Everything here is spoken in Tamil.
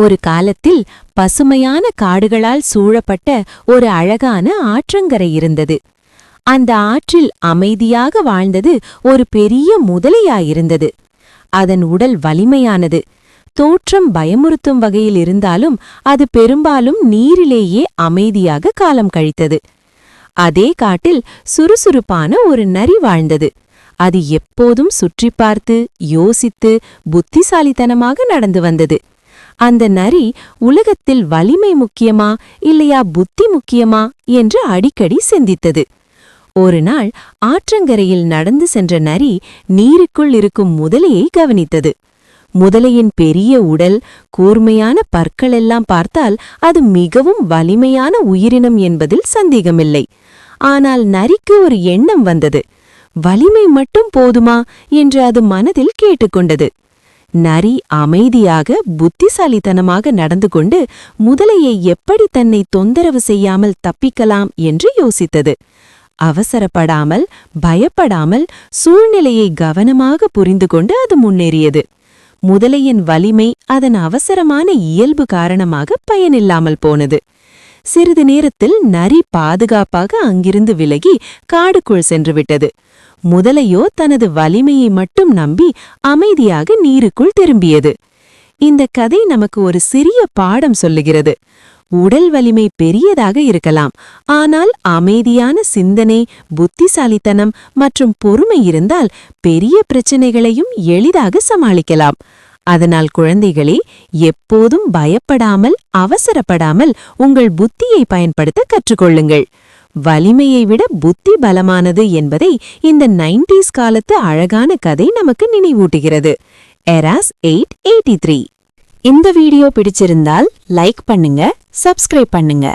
ஒரு காலத்தில் பசுமையான காடுகளால் சூழப்பட்ட ஒரு அழகான ஆற்றங்கரை இருந்தது. அந்த ஆற்றில் அமைதியாக வாழ்ந்தது ஒரு பெரிய முதலையாயிருந்தது. அதன் உடல் வலிமையானது. தோற்றம் பயமுறுத்தும் வகையில் இருந்தாலும் அது பெரும்பாலும் நீரிலேயே அமைதியாக காலம் கழித்தது. அதே காட்டில் சுறுசுறுப்பான ஒரு நரி வாழ்ந்தது. அது எப்போதும் சுற்றி பார்த்து யோசித்து புத்திசாலித்தனமாக நடந்து வந்தது. அந்த நரி உலகத்தில் வலிமை முக்கியமா இல்லையா புத்தி முக்கியமா என்று அடிக்கடி சிந்தித்தது. ஒரு நாள் ஆற்றங்கரையில் நடந்து சென்ற நரி நீருக்குள் இருக்கும் முதலையை கவனித்தது. முதலையின் பெரிய உடல் கூர்மையான பற்களெல்லாம் பார்த்தால் அது மிகவும் வலிமையான உயிரினம் என்பதில் சந்தேகமில்லை. ஆனால் நரிக்கு ஒரு எண்ணம் வந்தது. வலிமை மட்டும் போதுமா? என்று அது மனதில் கேட்டுக்கொண்டது. நரி அமைதியாக புத்திசாலித்தனமாக நடந்து கொண்டு முதலையை எப்படி தன்னை தொந்தரவு செய்யாமல் தப்பிக்கலாம் என்று யோசித்தது. அவசரப்படாமல் பயப்படாமல் சூழ்நிலையை கவனமாக புரிந்து கொண்டு அது முன்னேறியது. முதலையின் வலிமை அதன் அவசரமான இயல்பு காரணமாக பயனில்லாமல் போனது. சிறிது நேரத்தில் நரி பாதுகாப்பாக அங்கிருந்து விலகி காடுக்குள் சென்றுவிட்டது முதலையோ தனது வலிமையை மட்டும் நம்பி அமைதியாக நீருக்குள் திரும்பியது. இந்த கதை நமக்கு ஒரு சிறிய பாடம் சொல்லுகிறது. உடல் வலிமை பெரியதாக இருக்கலாம். ஆனால் அமைதியான சிந்தனை புத்திசாலித்தனம் மற்றும் பொறுமை இருந்தால் பெரிய பிரச்சனைகளையும் எளிதாக சமாளிக்கலாம். அதனால் குழந்தைகளே எப்போதும் பயப்படாமல் அவசரப்படாமல் உங்கள் புத்தியை பயன்படுத்த கற்றுக்கொள்ளுங்கள். வலிமையை விட புத்தி பலமானது என்பதை இந்த நைன்டீஸ் காலத்து அழகான கதை நமக்கு நினைவூட்டுகிறது. எராஸ் எயிட் எயிட்டி த்ரீ இந்த வீடியோ பிடிச்சிருந்தால் லைக் பண்ணுங்க சப்ஸ்கிரைப் பண்ணுங்க.